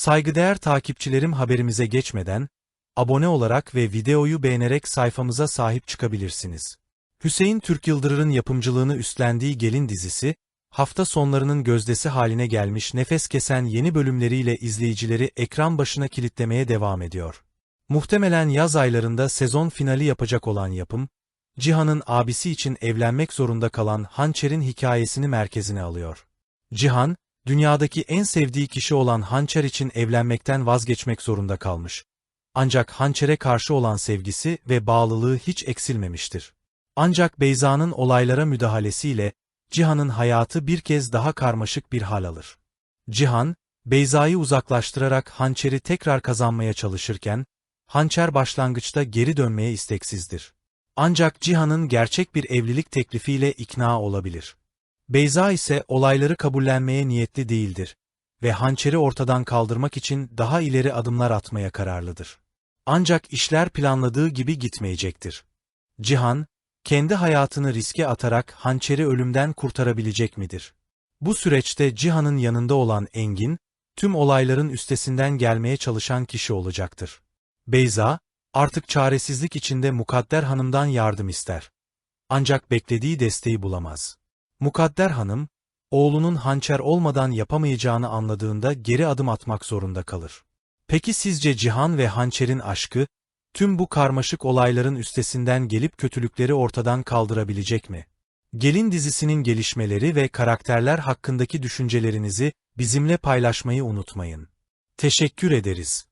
Saygıdeğer takipçilerim haberimize geçmeden, abone olarak ve videoyu beğenerek sayfamıza sahip çıkabilirsiniz. Hüseyin Türk Yıldırır'ın yapımcılığını üstlendiği Gelin dizisi, hafta sonlarının gözdesi haline gelmiş nefes kesen yeni bölümleriyle izleyicileri ekran başına kilitlemeye devam ediyor. Muhtemelen yaz aylarında sezon finali yapacak olan yapım, Cihan'ın abisi için evlenmek zorunda kalan Hançer'in hikayesini merkezine alıyor. Cihan, dünyadaki en sevdiği kişi olan Hançer için evlenmekten vazgeçmek zorunda kalmış. Ancak Hançer'e karşı olan sevgisi ve bağlılığı hiç eksilmemiştir. Ancak Beyza'nın olaylara müdahalesiyle Cihan'ın hayatı bir kez daha karmaşık bir hal alır. Cihan, Beyza'yı uzaklaştırarak Hançer'i tekrar kazanmaya çalışırken, Hançer başlangıçta geri dönmeye isteksizdir. Ancak Cihan'ın gerçek bir evlilik teklifiyle ikna olabilir. Beyza ise olayları kabullenmeye niyetli değildir ve hançeri ortadan kaldırmak için daha ileri adımlar atmaya kararlıdır. Ancak işler planladığı gibi gitmeyecektir. Cihan, kendi hayatını riske atarak hançeri ölümden kurtarabilecek midir? Bu süreçte Cihan'ın yanında olan Engin, tüm olayların üstesinden gelmeye çalışan kişi olacaktır. Beyza, artık çaresizlik içinde Mukadder Hanım'dan yardım ister. Ancak beklediği desteği bulamaz. Mukadder Hanım, oğlunun hançer olmadan yapamayacağını anladığında geri adım atmak zorunda kalır. Peki sizce Cihan ve hançerin aşkı, tüm bu karmaşık olayların üstesinden gelip kötülükleri ortadan kaldırabilecek mi? Gelin dizisinin gelişmeleri ve karakterler hakkındaki düşüncelerinizi bizimle paylaşmayı unutmayın. Teşekkür ederiz.